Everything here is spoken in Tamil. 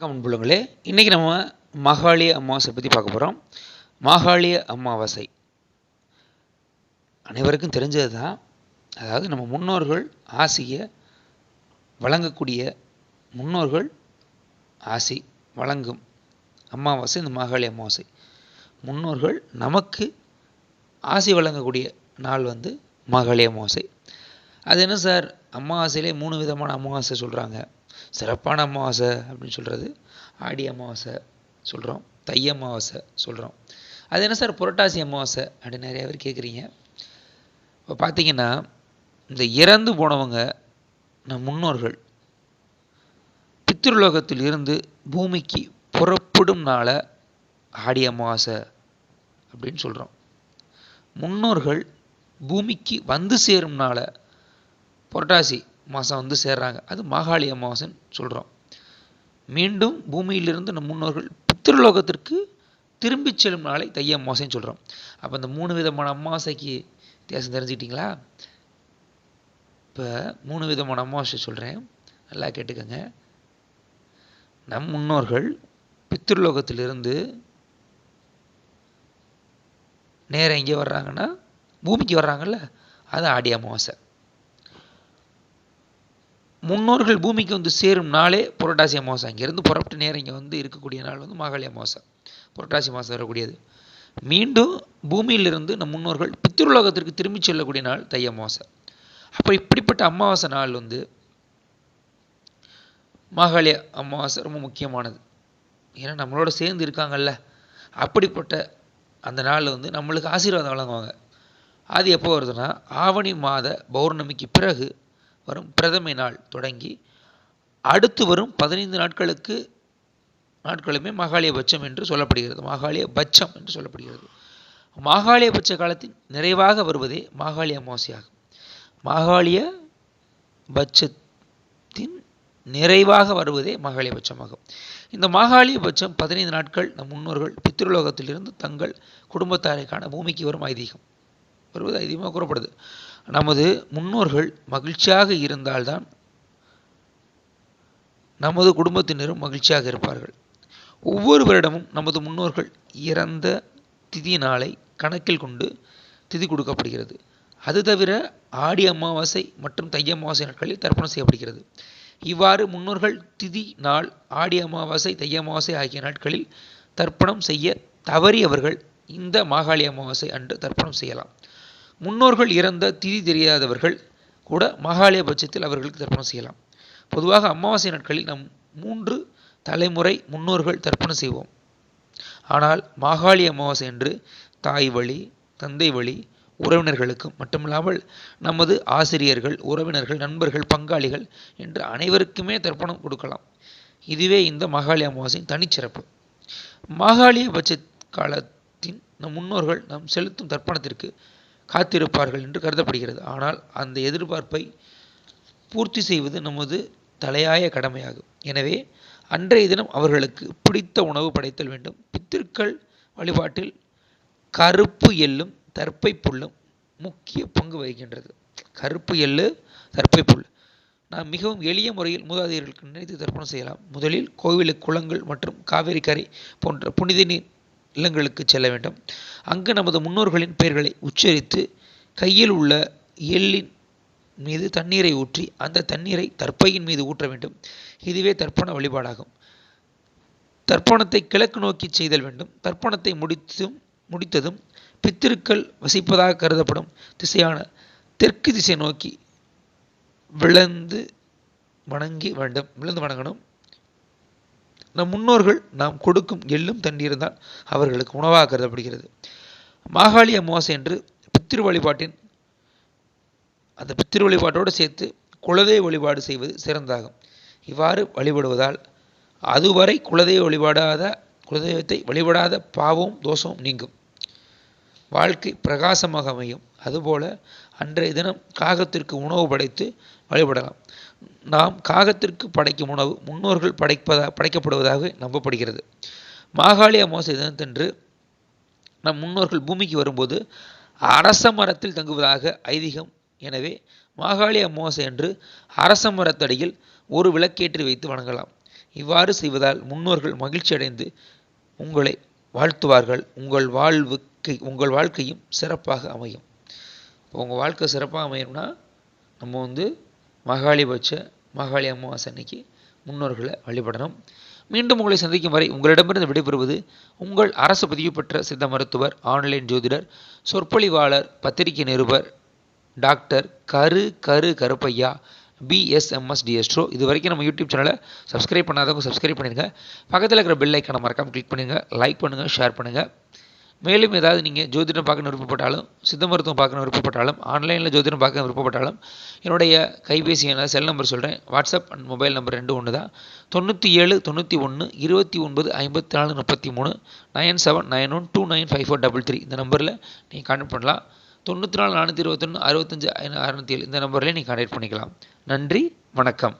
வணக்கம் அன்புள்ளங்களே இன்றைக்கி நம்ம மாகாளிய அமாவாசை பற்றி பார்க்க போகிறோம் மகாளிய அமாவாசை அனைவருக்கும் தெரிஞ்சது தான் அதாவது நம்ம முன்னோர்கள் ஆசியை வழங்கக்கூடிய முன்னோர்கள் ஆசி வழங்கும் அமாவாசை இந்த மாகாளி அமாவாசை. முன்னோர்கள் நமக்கு ஆசி வழங்கக்கூடிய நாள் வந்து மாகாளி அமாவாசை. அது என்ன சார்? அமாவாசையிலே மூணு விதமான அமாவாசை சொல்கிறாங்க சிறப்பான அமாவாசை அப்படின்னு சொல்கிறது ஆடி அமாவாசை சொல்கிறோம் தை அமாவாசை சொல்கிறோம் அது என்ன சார் புரட்டாசி அமாவாசை அப்படின்னு நிறைய பேர் கேட்குறீங்க இப்போ பார்த்தீங்கன்னா இந்த இறந்து போனவங்க நம் முன்னோர்கள் பித்ருலோகத்தில் இருந்து பூமிக்கு புறப்படும் நாளை ஆடி அமாவாசை அப்படின்னு சொல்கிறோம் முன்னோர்கள் பூமிக்கு வந்து சேரும் நாளை புரட்டாசி மாதம் வந்து சேர்றாங்க. அது மாகாளி அமாவாசைன்னு சொல்கிறோம் மீண்டும் பூமியிலிருந்து நம் முன்னோர்கள் பித்திருலோகத்திற்கு திரும்பி செல்லும் நாளை தை அமாவாசைன்னு சொல்கிறோம் அப்போ இந்த மூணு விதமான அமாவாசைக்கு வித்தியாசம் தெரிஞ்சுக்கிட்டிங்களா? இப்போ மூணு விதமான அமாவாசை சொல்கிறேன் நல்லா கேட்டுக்கோங்க. நம் முன்னோர்கள் பித்திருலோகத்திலிருந்து நேரம் எங்கே வர்றாங்கன்னா பூமிக்கு வர்றாங்கல்ல? அது ஆடி அமாவாசை. முன்னோர்கள் பூமிக்கு வந்து சேரும் நாளே புரட்டாசி அமாவாசை. அங்கேருந்து புறப்பட்டு நேரம் இங்கே வந்து இருக்கக்கூடிய நாள் வந்து மாகாளி அமாவாசை. புரட்டாசி மாதம் வரக்கூடியது. மீண்டும் பூமியிலிருந்து நம் முன்னோர்கள் பித்திருலோகத்திற்கு திரும்பி செல்லக்கூடிய நாள் தை அமாவாசை. அப்போ இப்படிப்பட்ட அமாவாசை நாள் வந்து மாகாளி அமாவாசை ரொம்ப முக்கியமானது. ஏன்னா நம்மளோட சேர்ந்து இருக்காங்கல்ல. அப்படிப்பட்ட அந்த நாள் வந்து நம்மளுக்கு ஆசீர்வாதம் வழங்குவாங்க. அது எப்போ வருதுன்னா ஆவணி மாத பௌர்ணமிக்கு பிறகு வரும் பிரதமை நாள் தொடங்கி அடுத்து வரும் பதினைந்து நாட்களுக்கு நாட்களுமே மாகாளிய பட்சம் என்று சொல்லப்படுகிறது. மாகாளிய பட்சம் என்று சொல்லப்படுகிறது. மாகாளிய பட்ச காலத்தின் நிறைவாக வருவதே மாகாளிய அமாவாசையாகும். மாகாளிய பட்சத்தின் நிறைவாக வருவதே மாகாளிய பட்சமாகும். இந்த மாகாளிய பட்சம் பதினைந்து நாட்கள் நம் முன்னோர்கள் பித்ருலோகத்திலிருந்து தங்கள் குடும்பத்தாரை காண பூமிக்கு வரும் ஐதீகம். வருவது ஐதீகமாக கூறப்படுது. நமது முன்னோர்கள் மகிழ்ச்சியாக இருந்தால்தான் நமது குடும்பத்தினரும் மகிழ்ச்சியாக இருப்பார்கள். ஒவ்வொரு வருடமும் நமது முன்னோர்கள் இறந்த திதி நாளை கணக்கில் கொண்டு திதி கொடுக்கப்படுகிறது. அது தவிர ஆடி அமாவாசை மற்றும் தை அமாவாசை நாட்களில் தர்ப்பணம் செய்யப்படுகிறது. இவ்வாறு முன்னோர்கள் திதி நாள் ஆடி அமாவாசை தை அமாவாசை ஆகிய நாட்களில் தர்ப்பணம் செய்ய தவறியவர்கள் இந்த மாகாளி அமாவாசை அன்று தர்ப்பணம் செய்யலாம். முன்னோர்கள் இறந்த திதி தெரியாதவர்கள் கூட மகாலய பட்சத்தில் அவர்களுக்கு தர்ப்பணம் செய்யலாம். பொதுவாக அமாவாசை நாட்களில் நம் மூன்று தலைமுறை முன்னோர்கள் தர்ப்பணம் செய்வோம். ஆனால் மாகாளி அமாவாசை என்று தாய் வழி தந்தை வழி உறவினர்களுக்கும் மட்டுமில்லாமல் நமது ஆசிரியர்கள் உறவினர்கள் நண்பர்கள் பங்காளிகள் என்று அனைவருக்குமே தர்ப்பணம் கொடுக்கலாம். இதுவே இந்த மாகாளி அமாவாசையின் தனிச்சிறப்பு. மாகாளிய பட்ச காலத்தின் நம் முன்னோர்கள் நாம் செலுத்தும் தர்ப்பணத்திற்கு காத்திருப்பார்கள் என்று கருதப்படுகிறது. ஆனால் அந்த எதிர்பார்ப்பை பூர்த்தி செய்வது நமது தலையாய கடமையாகும். எனவே அன்றைய தினம் அவர்களுக்கு பிடித்த உணவு படைத்தல் வேண்டும். பித்திருக்கள் வழிபாட்டில் கருப்பு எள்ளும் தர்ப்பை புல்லும் முக்கிய பங்கு வகிக்கின்றது. கருப்பு எள்ளு தர்ப்பை புல். நாம் மிகவும் எளிய முறையில் மூதாதையர்களுக்கு நினைத்து தர்ப்பணம் செய்யலாம். முதலில் கோவிலுக்கு குளங்கள் மற்றும் காவேரி கரை போன்ற புனித நீர் இல்லங்களுக்கு செல்ல வேண்டும். அங்கு நமது முன்னோர்களின் பெயர்களை உச்சரித்து கையில் உள்ள எள்ளின் மீது தண்ணீரை ஊற்றி அந்த தண்ணீரை தற்பையின் மீது ஊற்ற வேண்டும். இதுவே தர்ப்பண வழிபாடாகும். தர்ப்பணத்தை கிழக்கு நோக்கி செய்தல் வேண்டும். தர்ப்பணத்தை முடித்தும் முடித்ததும் பித்திருக்கள் வசிப்பதாக கருதப்படும் திசையான தெற்கு திசை நோக்கி விழுந்து வணங்கி வேண்டும். விழுந்து வணங்கணும். நம் முன்னோர்கள் நாம் கொடுக்கும் எள்ளும் தண்ணீரும் தான் அவர்களுக்கு உணவாக கருதப்படுகிறது. மாகாளி அமாவாசை என்று பித்திரு வழிபாட்டின் அந்த பித்திரு வழிபாட்டோடு சேர்த்து குலதெய்வ வழிபாடு செய்வது சிறந்தாகும். இவ்வாறு வழிபடுவதால் அதுவரை குலதெய்வ வழிபாடாத குலதெய்வத்தை வழிபடாத பாவமும் தோஷமும் நீங்கும். வாழ்க்கை பிரகாசமாக அமையும். அதுபோல அன்றைய தினம் காகத்திற்கு உணவு படைத்து வழிபடலாம். நாம் காகத்திற்கு படைக்கும் உணவு முன்னோர்கள் படைப்பதா படைக்கப்படுவதாக நம்பப்படுகிறது. மாகாளி அமாவாசை தினத்தன்று நம் முன்னோர்கள் பூமிக்கு வரும்போது அரச மரத்தில் தங்குவதாக ஐதீகம் எனவே மாகாளி அமாவாசை அன்று அரச மரத்தடியில் ஒரு விளக்கேற்றி வைத்து வணங்கலாம். இவ்வாறு செய்வதால் முன்னோர்கள் மகிழ்ச்சி அடைந்து உங்களை வாழ்த்துவார்கள். உங்கள் வாழ்வுக்கு உங்கள் வாழ்க்கையும் சிறப்பாக அமையும். உங்கள் வாழ்க்கை சிறப்பாக அமையணும்னா நம்ம வந்து மகாளிபட்ச மகாளி அமாவாசை அன்னைக்கு முன்னோர்களை வழிபடணும். மீண்டும் உங்களை சந்திக்கும் வரை உங்களிடமிருந்து விடைபெறுவது உங்கள் அரசு பதிவு பெற்ற சித்த மருத்துவர் ஆன்லைன் ஜோதிடர் சொற்பொழிவாளர் பத்திரிகை நிருபர் டாக்டர் கரு கரு கருப்பையா பிஎஸ்எம்எஸ் டிஎஸ்ட்ரோ இது வரைக்கும் நம்ம யூடியூப் சேனலை சப்ஸ்கிரைப் பண்ணாதவங்க சப்ஸ்கிரைப் பண்ணிடுங்க. பக்கத்தில் இருக்கிற பெல் ஐக்கனை மறக்காமல் கிளிக் பண்ணுங்கள் லைக் பண்ணுங்கள் ஷேர் பண்ணுங்கள் மேலும் ஏதாவது நீங்கள் ஜோதிடம் பார்க்கணும் விருப்பப்பட்டாலும் சித்த மருத்துவம் பார்க்கணும் விருப்பப்பட்டாலும் ஆன்லைனில் ஜோதிடம் பார்க்க விருப்பப்பட்டாலும் என்னுடைய கைபேசி என செல் நம்பர் சொல்கிறேன் வாட்ஸ்அப் அண்ட் மொபைல் நம்பர் ரெண்டு ஒன்று தான் தொண்ணூற்றி ஏழு தொண்ணூற்றி ஒன்று இருபத்தி ஒன்பது ஐம்பத்தி நாலு முப்பத்தி மூணு nine seven nine one two nine five four double three இந்த நம்பரில் நீங்கள் கான்டெக்ட் பண்ணலாம். தொண்ணூற்றி நாலு நானூற்றி இருபத்தொன்று அறுபத்தஞ்சு அறுநூத்தி ஏழு இந்த நம்பர்லேயே நீங்கள் கான்டெக்ட் பண்ணிக்கலாம். நன்றி வணக்கம்.